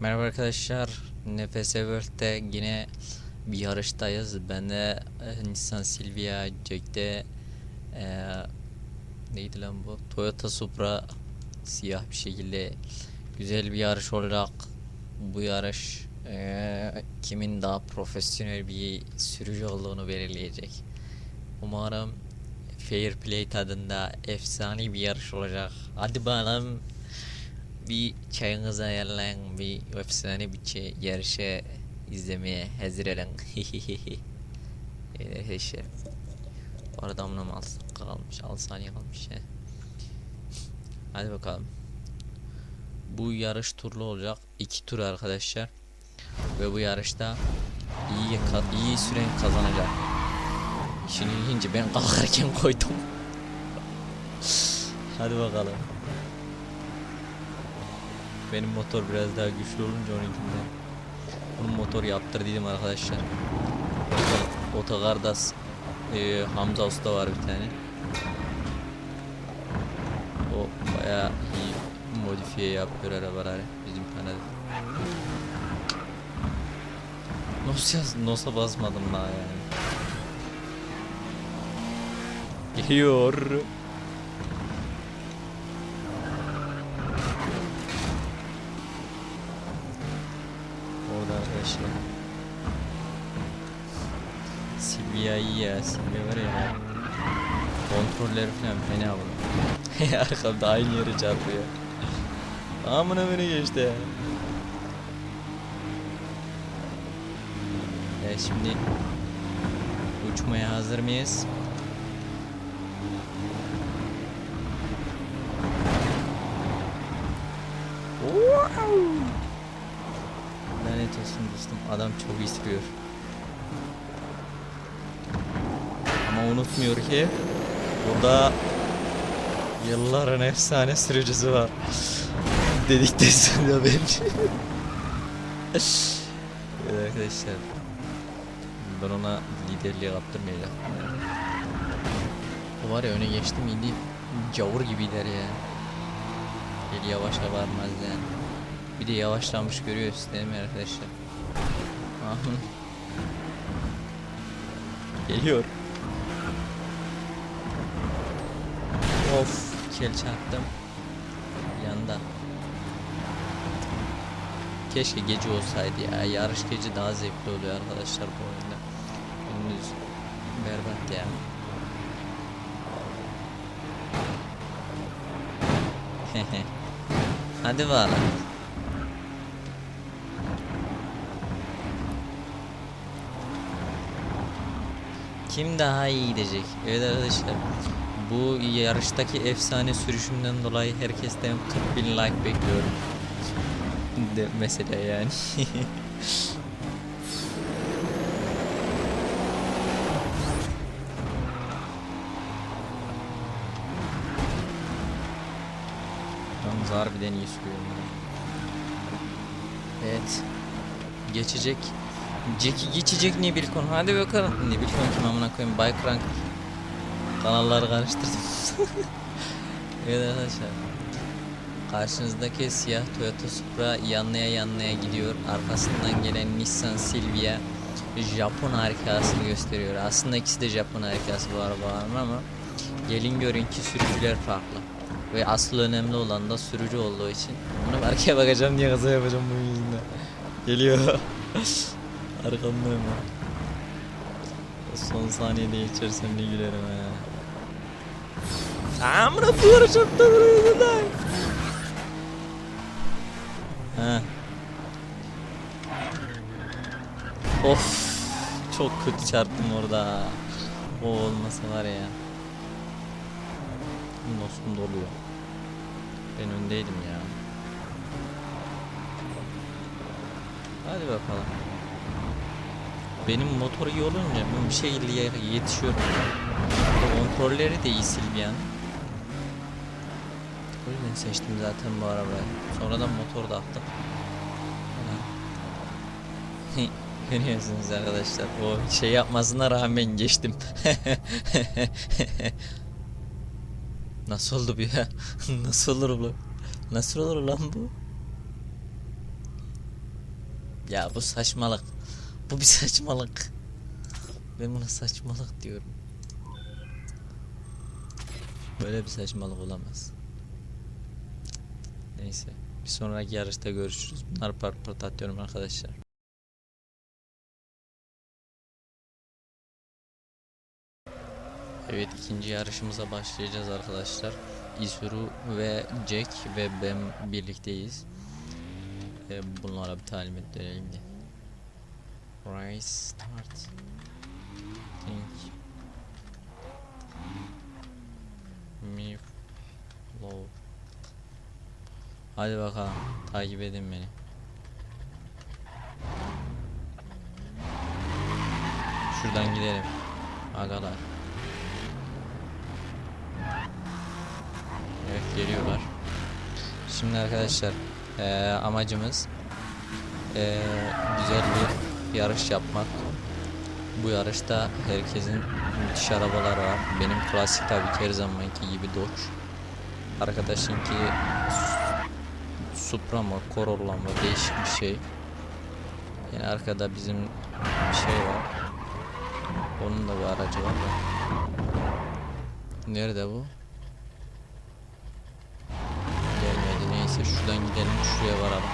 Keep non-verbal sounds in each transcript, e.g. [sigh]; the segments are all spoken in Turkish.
Merhaba arkadaşlar. Nefes World'de yine bir yarıştayız. Ben de e, Nissan Silvia, Jack'te e, neydi lan bu? Toyota Supra siyah bir şekilde güzel bir yarış olacak. Bu yarış e, kimin daha profesyonel bir sürücü olduğunu belirleyecek. Umarım Fair Play tadında efsane bir yarış olacak. Hadi bakalım bir çayınızı ayarlayın bir efsane bir [laughs] şey yarışı izlemeye hazır olun. Evet arkadaşlar. Bu arada amına mı az kalmış 6 saniye kalmış he. Hadi bakalım. Bu yarış turlu olacak. iki tur arkadaşlar. Ve bu yarışta iyi iyi süren kazanacak. Şimdi ilginci ben kalkarken koydum. [laughs] Hadi bakalım. Benim motor biraz daha güçlü olunca onunkinden. Bunun motor yaptırdıydım arkadaşlar. Ota- Otogarda s- e, Hamza Usta var bir tane. O bayağı iyi modifiye yapıyor arabaları bizim kanalda. Nos yaz, Nos'a basmadım daha yani. Geliyor. Orada arkadaşlar. Silvia iyi ya. Silvia var ya. Kontrolleri falan fena bunu. [laughs] Arkamda aynı yere çarpıyor. Amına beni geçti. Evet şimdi uçmaya hazır mıyız? Lanet olsun dostum. Adam çok istiyor. Ama unutmuyor ki burada yılların efsane sürücüsü var. Dedikten sonra ben. evet arkadaşlar. Ben ona liderliği kaptırmayacağım. O var ya öne geçti miydi gavur gibiler ya. El yavaşa varmaz yani. Bir de yavaşlamış görüyoruz değil mi arkadaşlar? Geliyor. Of kel çarptım. Yanda. Keşke gece olsaydı ya. Yarış gece daha zevkli oluyor arkadaşlar bu oyunda. Gündüz berbat ya. [laughs] Hadi bakalım. Kim daha iyi gidecek? Evet arkadaşlar. Bu yarıştaki efsane sürüşümden dolayı herkesten 40 bin like bekliyorum. De mesela yani. [laughs] Yalnız harbiden iyi sürüyorum. Evet. Geçecek. Jack'i geçecek Nibilkon. Hadi bakalım. Nibilkon kim amına koyayım? Bike Rank. Kanalları karıştırdım. [laughs] evet arkadaşlar. Karşınızdaki siyah Toyota Supra yanlaya yanlaya gidiyor. Arkasından gelen Nissan Silvia Japon harikasını gösteriyor. Aslında ikisi de Japon harikası bu arabaların ama gelin görün ki sürücüler farklı. Ve asıl önemli olan da sürücü olduğu için. Bunu arkaya bakacağım diye kaza yapacağım bunun yüzünden. Geliyor. [laughs] Arkamdayım ha. Son saniyede geçersem ne gülerim ha. Amına duvara çarptı buraya da. Ha. Of. Çok kötü çarptım orada. O olmasa var ya. Nosum doluyor. Ben öndeydim ya. Hadi bakalım. Benim motor iyi olunca ben bir ye- yetişiyorum. Kontrolleri de iyi Silvia'nın. Yüzden seçtim zaten bu arabayı. Sonradan motor da attım. [laughs] Görüyorsunuz arkadaşlar. O şey yapmasına rağmen geçtim. [laughs] Nasıl oldu bu ya? [laughs] Nasıl olur bu? Nasıl olur lan bu? Ya bu saçmalık. Bu bir saçmalık. Ben buna saçmalık diyorum. Böyle bir saçmalık olamaz. Neyse. Bir sonraki yarışta görüşürüz. Bunları part part atıyorum arkadaşlar. Evet ikinci yarışımıza başlayacağız arkadaşlar. Isuru ve Jack ve ben birlikteyiz. Ee, bunlara bir talimat verelim de. Rise start. Think. Me low. Hadi bakalım takip edin beni. Şuradan gidelim. Agalar. Evet geliyorlar. Şimdi arkadaşlar eee, amacımız eee, güzel bir yarış yapmak. Bu yarışta herkesin müthiş arabalar var. Benim klasik tabii ki her zamanki gibi Dodge. Arkadaşınki Supra mı Corolla mı değişik bir şey. Yani arkada bizim bir şey var. Onun da bir aracı var. Nerede bu? Gelmedi neyse şuradan gidelim şuraya varalım.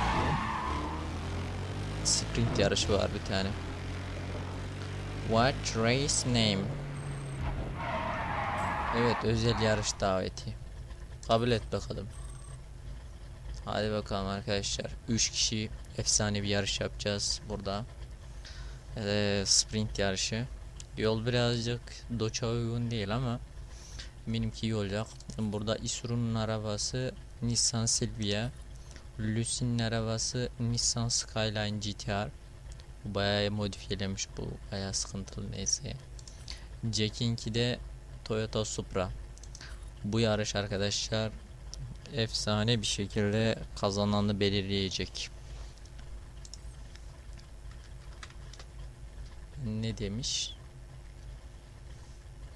Sprint yarışı var bir tane. What race name? Evet özel yarış daveti. Kabul et bakalım. Hadi bakalım arkadaşlar. 3 kişi efsane bir yarış yapacağız burada. Ee, sprint yarışı. Yol birazcık doça uygun değil ama benimki iyi olacak. Burada Isuru'nun arabası Nissan Silvia. Lucy'nin arabası Nissan Skyline GTR. Bu bayağı modifiyelemiş bu. Bayağı sıkıntılı neyse. Jack'inki de Toyota Supra. Bu yarış arkadaşlar efsane bir şekilde kazananı belirleyecek. Ne demiş?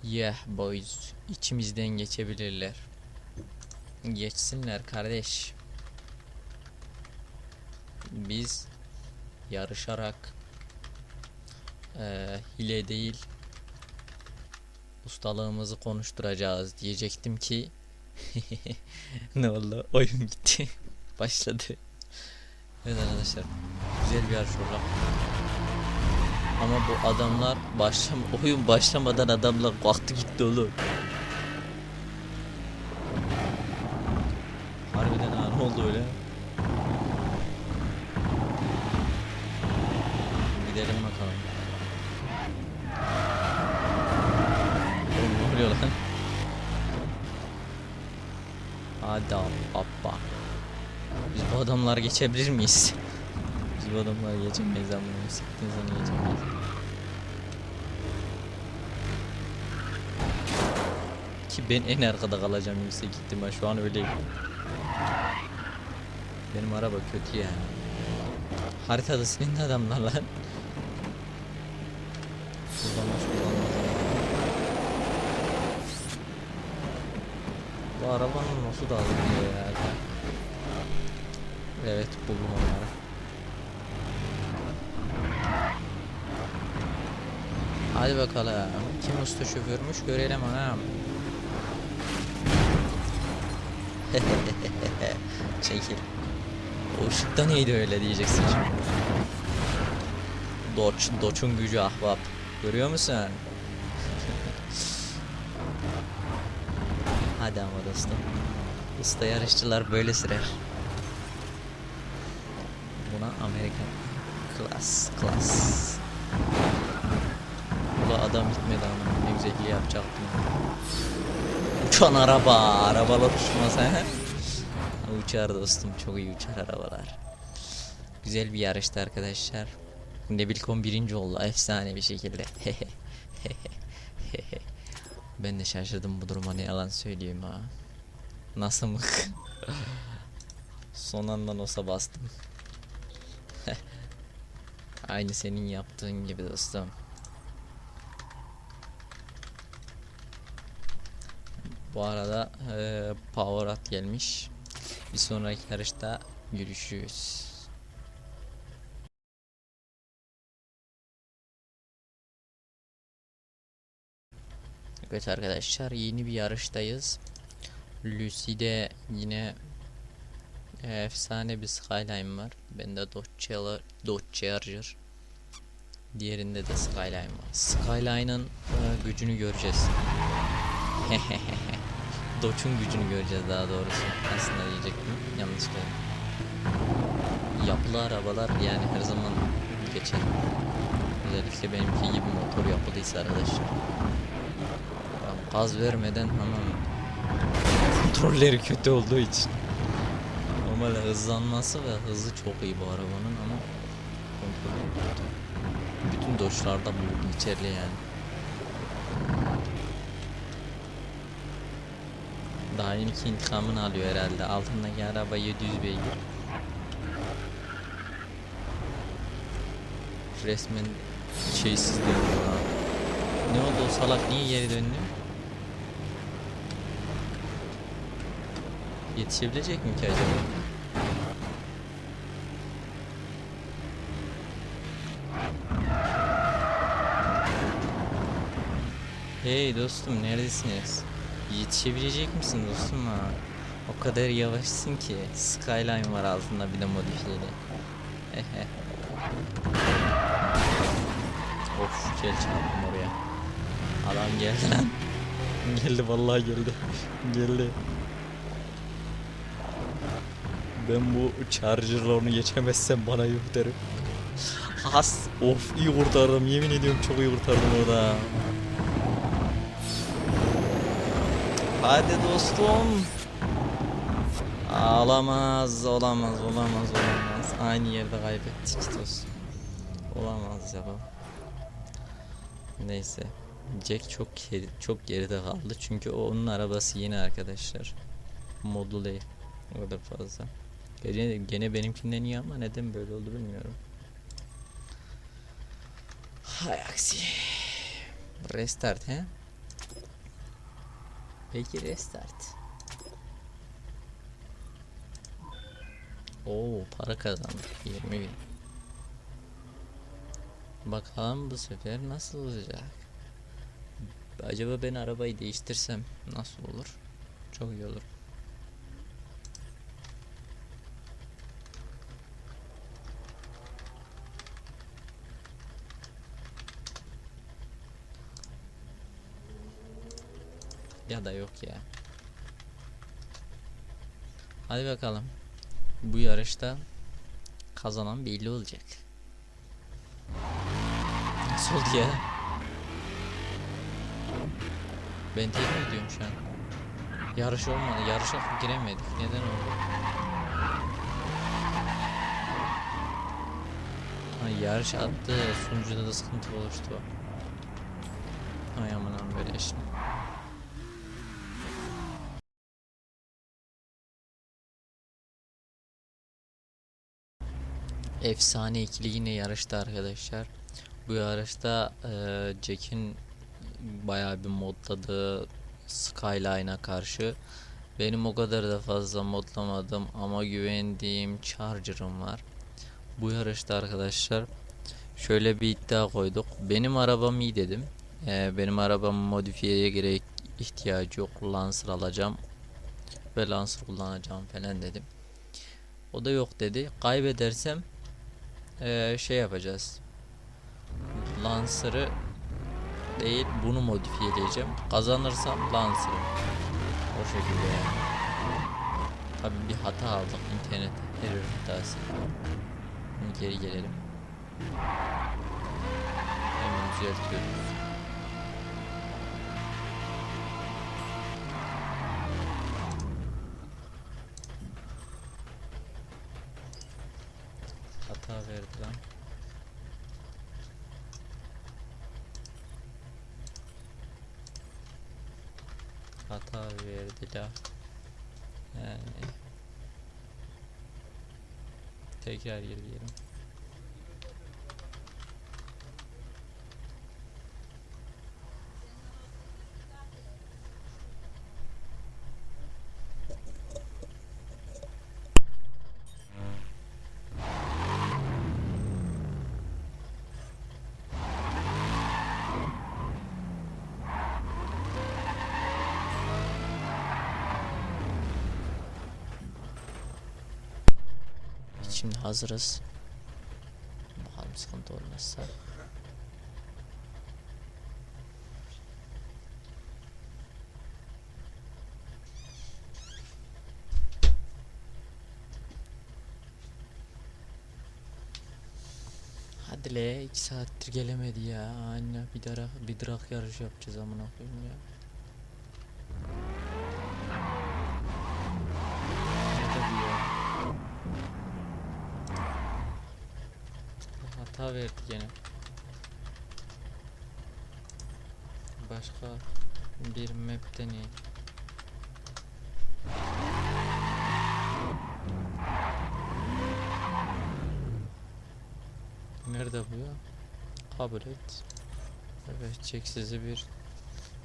Yeah boys içimizden geçebilirler. Geçsinler kardeş. Biz yarışarak eee, hile değil ustalığımızı konuşturacağız diyecektim ki [laughs] ne oldu? Oyun gitti. [laughs] Başladı. Evet arkadaşlar güzel bir olacak ama bu adamlar başlam [laughs] oyun başlamadan adamlar kalktı gitti oğlum. Harbiden ha ne oldu öyle gidelim bakalım Oğlum ne oluyor lan Hadi abba. Biz bu adamları geçebilir miyiz? Biz bu adamları geçemeyiz ama bunu siktiğiniz onu geçemeyiz. Ki ben en arkada kalacağım yüksek ihtimal şu an öyleyim. Benim araba kötü yani. Haritada senin adamlar lan. Bu arabanın nasıl da alınıyor ya? Evet buldum onları. Hadi bakalım. Kim usta şoförmüş görelim anam. [laughs] Çekil. O ışıkta neydi öyle diyeceksin şimdi. Doç, Doç'un gücü ahbap. Görüyor musun? Hadi ama dostum. Usta yarışçılar böyle sürer. Buna Amerikan klas klas. Bu adam gitmedi ama ne güzelliği yapacaktım. Uçan araba, arabalar uçmaz he. Uçar dostum, çok iyi uçar arabalar. Güzel bir yarıştı arkadaşlar. Nebilcom birinci oldu, efsane bir şekilde. [laughs] Ben de şaşırdım bu duruma ne yalan söyleyeyim ha. Nasıl mı? [laughs] Son anda nosa bastım. [laughs] Aynı senin yaptığın gibi dostum. Bu arada e, power at gelmiş. Bir sonraki yarışta görüşürüz. Evet arkadaşlar yeni bir yarıştayız. Lucy'de yine efsane bir Skyline var. Bende Dodge, Dodge Charger. Diğerinde de Skyline var. Skyline'ın e, gücünü göreceğiz. [laughs] Dodge'un gücünü göreceğiz daha doğrusu. Aslında diyecektim. Yanlış söyledim. Yapılı arabalar yani her zaman geçer. Özellikle benimki gibi motor yapılıysa arkadaşlar. Ben gaz vermeden hemen kontrolleri kötü olduğu için. Normal hızlanması ve hızı çok iyi bu arabanın ama. Bütün doşlarda bu geçerli yani. Daha intikamını alıyor herhalde. Altındaki araba 700 beygir. Resmen şeysiz diyor ya. Ne oldu o salak niye geri döndü? Yetişebilecek mi ki acaba? Hey dostum neredesiniz? Yetişebilecek misin dostum ha? O kadar yavaşsın ki. Skyline var altında bir de modifiyeli. Ehe. [laughs] of gel çarptım oraya. Adam geldi lan. [laughs] geldi vallahi geldi. geldi. Ben bu charger'la onu geçemezsem bana yuh derim. [laughs] Has. Of iyi kurtardım yemin ediyorum çok iyi kurtardım orada. Hadi dostum. Olamaz, olamaz, olamaz, olamaz. Aynı yerde kaybettik dostum. Olamaz ya bu. Neyse. Jack çok çok geride kaldı çünkü o onun arabası yeni arkadaşlar. Modlu değil. O kadar fazla. Gene, gene benimkinden iyi ama neden böyle oldu bilmiyorum. Hay aksi. Restart he? Peki restart. Oo para kazandık 20 bin. Bakalım bu sefer nasıl olacak? Acaba ben arabayı değiştirsem nasıl olur? Çok iyi olur. Ya da yok ya. Hadi bakalım. Bu yarışta kazanan belli olacak. Nasıl oldu ya? Ben tek mi gidiyorum şu an? Yarış olmadı. Yarışa giremedik. Neden oldu? Ha, yarış attı. Sunucuda da sıkıntı oluştu. Ay aman böyle şimdi. Efsane ikili yine yarışta arkadaşlar. Bu yarışta eee, Jack'in bayağı bir modladığı Skyline'a karşı benim o kadar da fazla modlamadım ama güvendiğim Charger'ım var. Bu yarışta arkadaşlar şöyle bir iddia koyduk. Benim arabam iyi dedim. Eee, benim arabam modifiyeye gerek ihtiyacı yok. Lancer alacağım ve Lancer kullanacağım falan dedim. O da yok dedi. Kaybedersem eee, şey yapacağız. Lancer'ı değil bunu modifiyeleyeceğim. Kazanırsam Lancer'ı. O şekilde yani. Tabii bir hata aldık internet error hatası. Geri gelelim. Hemen düzeltiyoruz. Hata verdi la. Yani. Tekrar girdiyelim. şimdi hazırız. Bakalım sıkıntı olmazsa. Hadi le 2 saattir gelemedi ya. Anne bir drak bir drak yarış yapacağız amına koyayım ya. Nerede bu ya? Hata verdi gene. Başka bir map deneyim. Nerede bu ya? Kabul et. Evet, çek sizi bir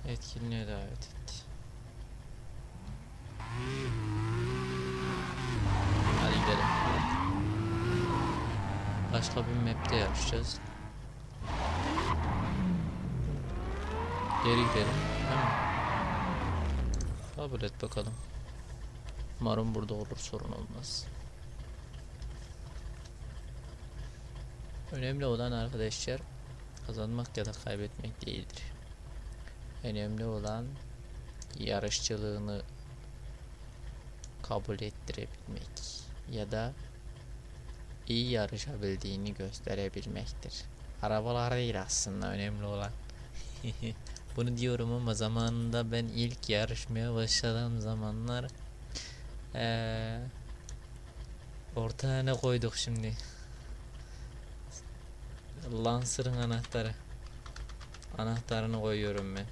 etkinliğe davet etti. Hadi gidelim. Başka bir map'te yarışacağız. Geri gidelim. Kabul et bakalım. Umarım burada olur sorun olmaz. Önemli olan arkadaşlar kazanmak ya da kaybetmek değildir. Önemli olan yarışçılığını kabul ettirebilmek ya da iyi yarışabildiğini gösterebilmektir. Arabalar değil aslında önemli olan. [laughs] Bunu diyorum ama zamanında ben ilk yarışmaya başladığım zamanlar eee ortaya ne koyduk şimdi? Lancer'ın anahtarı. Anahtarını koyuyorum ben.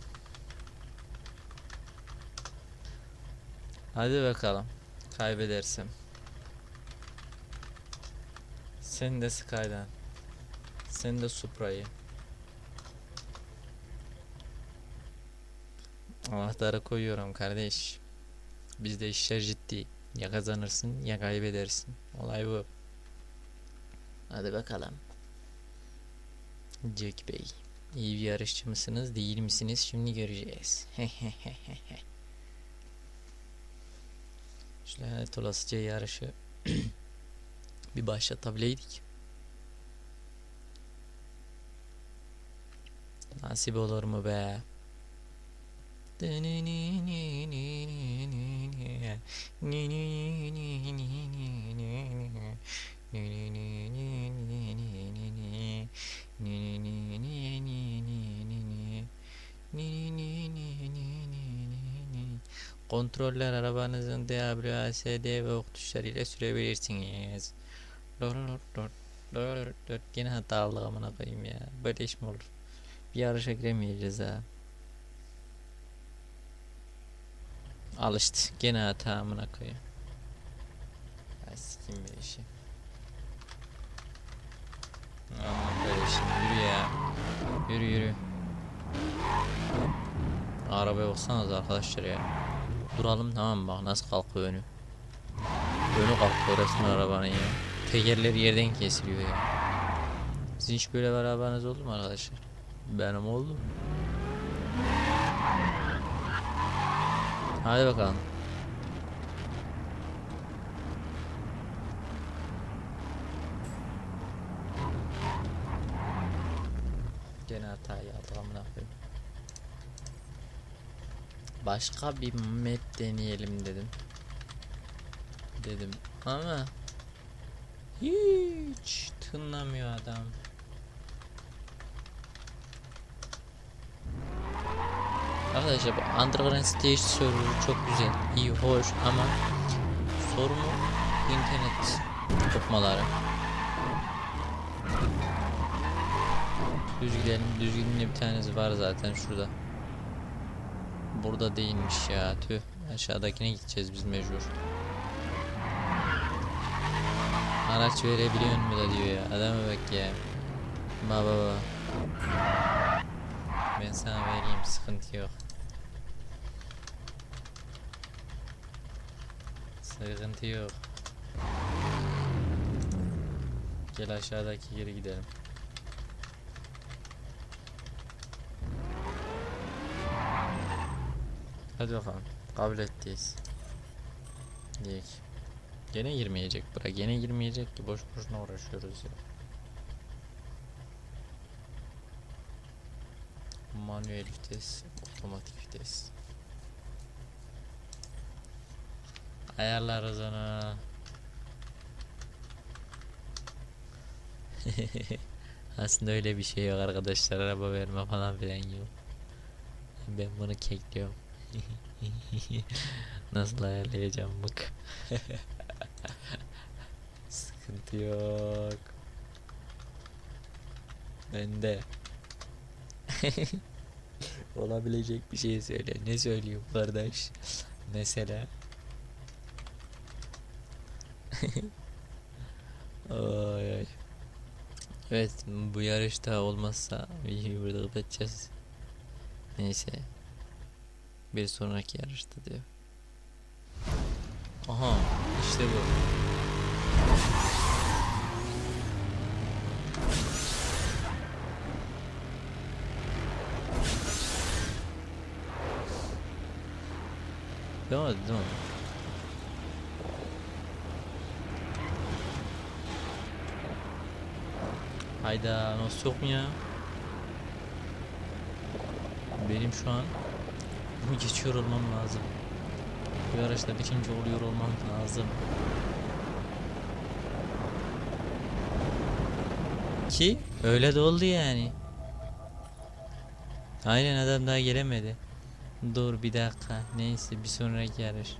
Hadi bakalım. Kaybedersem. Sen de Sky'dan. Sen de Supra'yı. Anahtarı koyuyorum kardeş. Bizde işler ciddi. Ya kazanırsın ya kaybedersin. Olay bu. Hadi bakalım. Jack Bey. İyi bir yarışçı mısınız değil misiniz şimdi göreceğiz. [laughs] Şu lanet olasıca yarışı bir başlatabileydik. Nasip olur mu be? Kontroller arabanızın DWASD ve ok sürebilirsiniz. Yine hata aldık amına koyayım ya. Böyle iş mi olur? Bir yarışa giremeyeceğiz ha. Al işte. Gene hata amına koyayım. Ay sikim bir işi. Aman böyle yürü ya. Yürü yürü. Arabaya baksanız arkadaşlar ya. Duralım tamam bak nasıl kalkıyor önü. Önü kalkıyor resmen arabanın ya. Tekerleri yerden kesiliyor ya. Sizin hiç böyle arabanız oldu mu arkadaşlar? Benim oldu. Hadi bakalım. Gene hatayı aldık amına koyayım. Başka bir map deneyelim dedim. Dedim ama hiç tınlamıyor adam. Arkadaşlar bu Underground Stage server çok güzel, iyi, hoş ama sorunu internet kopmaları. Düz gidelim, bir tanesi var zaten şurada. Burada değilmiş ya, tüh. Aşağıdakine gideceğiz biz mecbur. Araç verebiliyor mu da diyor ya, adama bak ya. Baba baba. Ben sana vereyim sıkıntı yok. Sıkıntı yok. Gel aşağıdaki geri gidelim. Hadi bakalım. Kabul ettiyiz. Diyek. Gene girmeyecek bura. Gene girmeyecek ki boş boşuna uğraşıyoruz ya. Manuel vites, otomatik vites. Ayarlarız onu. [laughs] Aslında öyle bir şey yok arkadaşlar. Araba verme falan filan yok. Ben bunu kekliyorum. [laughs] Nasıl ayarlayacağım bak. [laughs] [laughs] Sıkıntı yok. Bende. [laughs] Olabilecek bir şey söyle. Ne söyleyeyim kardeş? Mesela. [laughs] Ay ay. Evet bu yarışta olmazsa videoyu burada kapatacağız. Neyse. Bir sonraki yarışta diyor. Aha işte bu. Devam et, devam et. Hayda nasıl yok mu ya? Benim şu an bunu geçiyor olmam lazım. Bu yarışta birinci oluyor olmam lazım. Ki öyle de oldu yani. Aynen adam daha gelemedi. Dur bir dakika. Neyse bir sonraki yarış.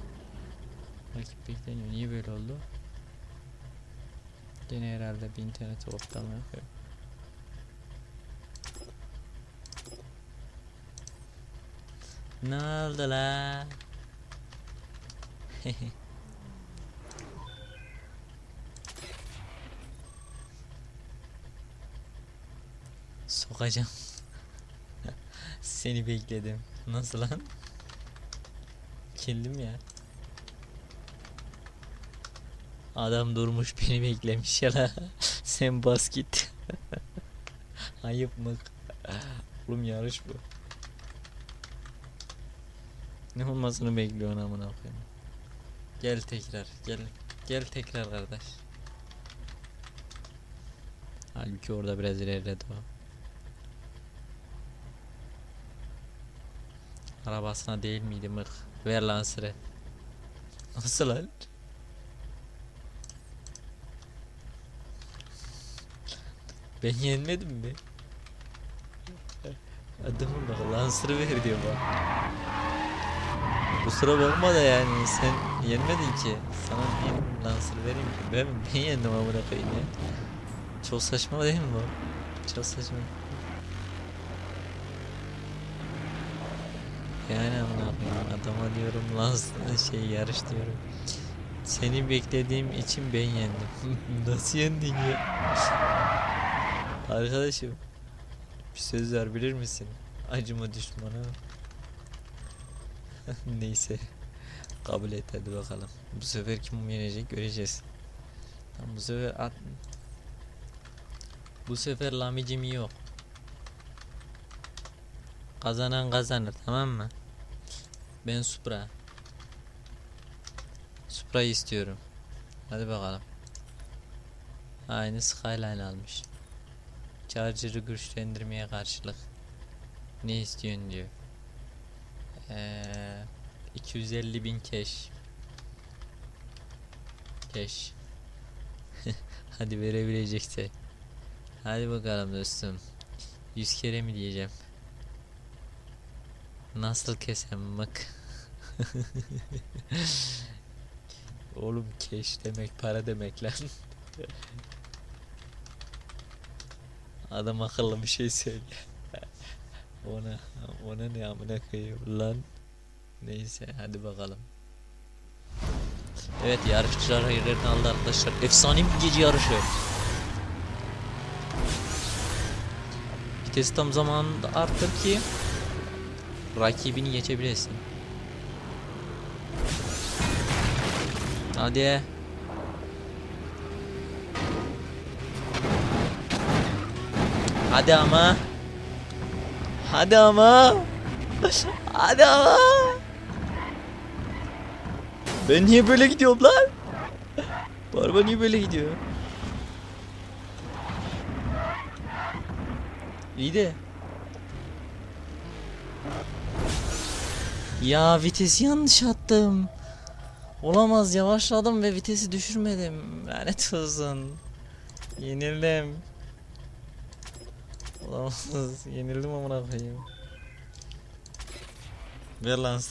Rakip bekleniyor. Niye böyle oldu? Gene herhalde bir internet ortamı yapıyor. Ne oldu la? [laughs] Sokacağım. Seni bekledim. Nasıl lan? Kildim ya. Adam durmuş beni beklemiş ya la. [laughs] Sen bas git. [laughs] Ayıp mı? Oğlum yarış bu. Ne olmasını bekliyorsun amına koyayım. Gel tekrar, gel. Gel tekrar kardeş. Halbuki orada biraz ilerledi o. Arabasına değil miydi mık? Ver lan sıra. Nasıl lan? Ben yenmedim mi? Adamın bak Lancer'ı ver diyor bak. Kusura bakma da yani sen yenmedin ki. Sana niye Lancer vereyim ki? Ben, ben yendim amına koyayım ya. Çok saçma değil mi bu? Çok saçma. Yani amına koyayım adama diyorum Lancer şey yarış diyorum. Seni beklediğim için ben yendim. [laughs] Nasıl yendin ya? Arkadaşım bir söz ver bilir misin? Acıma düşmana. [laughs] Neyse. Kabul et hadi bakalım. Bu sefer kim yenecek göreceğiz. Bu sefer at... Bu sefer lamicim yok. Kazanan kazanır tamam mı? Ben Supra. Supra'yı istiyorum. Hadi bakalım. Aynı Skyline almış. Charger'ı güçlendirmeye karşılık. Ne istiyorsun diyor. Ee, 250 bin cash. [laughs] Cash. Hadi verebilecekse. Hadi bakalım dostum. 100 kere mi diyeceğim? Nasıl kesem bak. [laughs] Oğlum cash demek para demek lan. [laughs] Adam akıllı bir şey söyle. ona ona ne amına koyayım lan. Neyse hadi bakalım. Evet yarışçılar hayırlarını aldı arkadaşlar. Efsane bir gece yarışı. Vites tam zamanında arttır ki rakibini geçebilesin. Hadi. Hadi ama. Hadi ama. Hadi ama. Ben niye böyle gidiyorum lan? Bu araba niye böyle gidiyor? İyi de. Ya vitesi yanlış attım. Olamaz yavaşladım ve vitesi düşürmedim. Lanet olsun. Yenildim. Olamaz. Yenildim amına koyayım. Ver lan.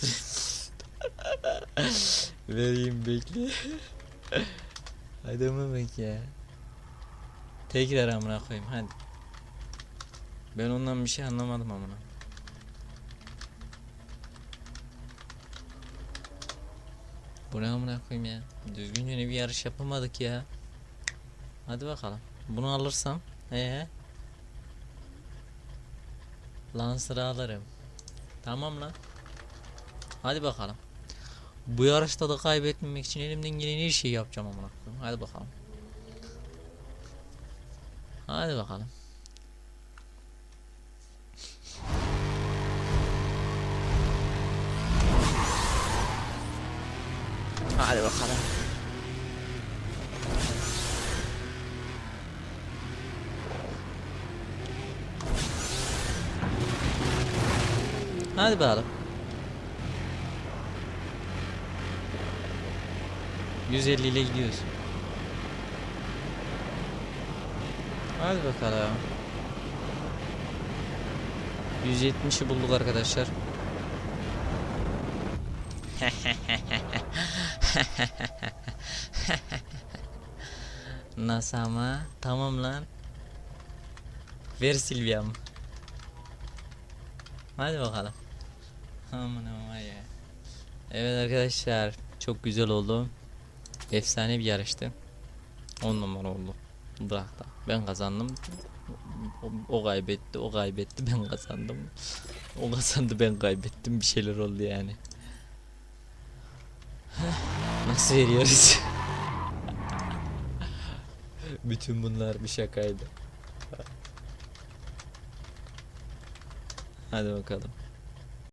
[laughs] Vereyim bekle. Hadi ama bek ya. Tekrar amına koyayım hadi. Ben ondan bir şey anlamadım amına. Bu amına koyayım ya? Düzgünce bir yarış yapamadık ya. Hadi bakalım. Bunu alırsam ee Lancer'ı alırım. Tamam lan. Hadi bakalım. Bu yarışta da kaybetmemek için elimden gelen her şeyi yapacağım amına koyayım. Hadi bakalım. Hadi bakalım. Hadi bakalım. Hadi bakalım. 150 ile gidiyoruz. Hadi bakalım. 170'i bulduk arkadaşlar. Nasıl ama? Tamam lan. Ver Silvia'm. Hadi bakalım. Aman aman ya. Evet arkadaşlar çok güzel oldu. Efsane bir yarıştı. 10 numara oldu. Bıraktı. Ben kazandım. O, o kaybetti, o kaybetti, [laughs] ben kazandım. O kazandı, ben kaybettim. Bir şeyler oldu yani. [sighs] Nasıl veriyoruz? [laughs] Bütün bunlar bir şakaydı. Hadi bakalım.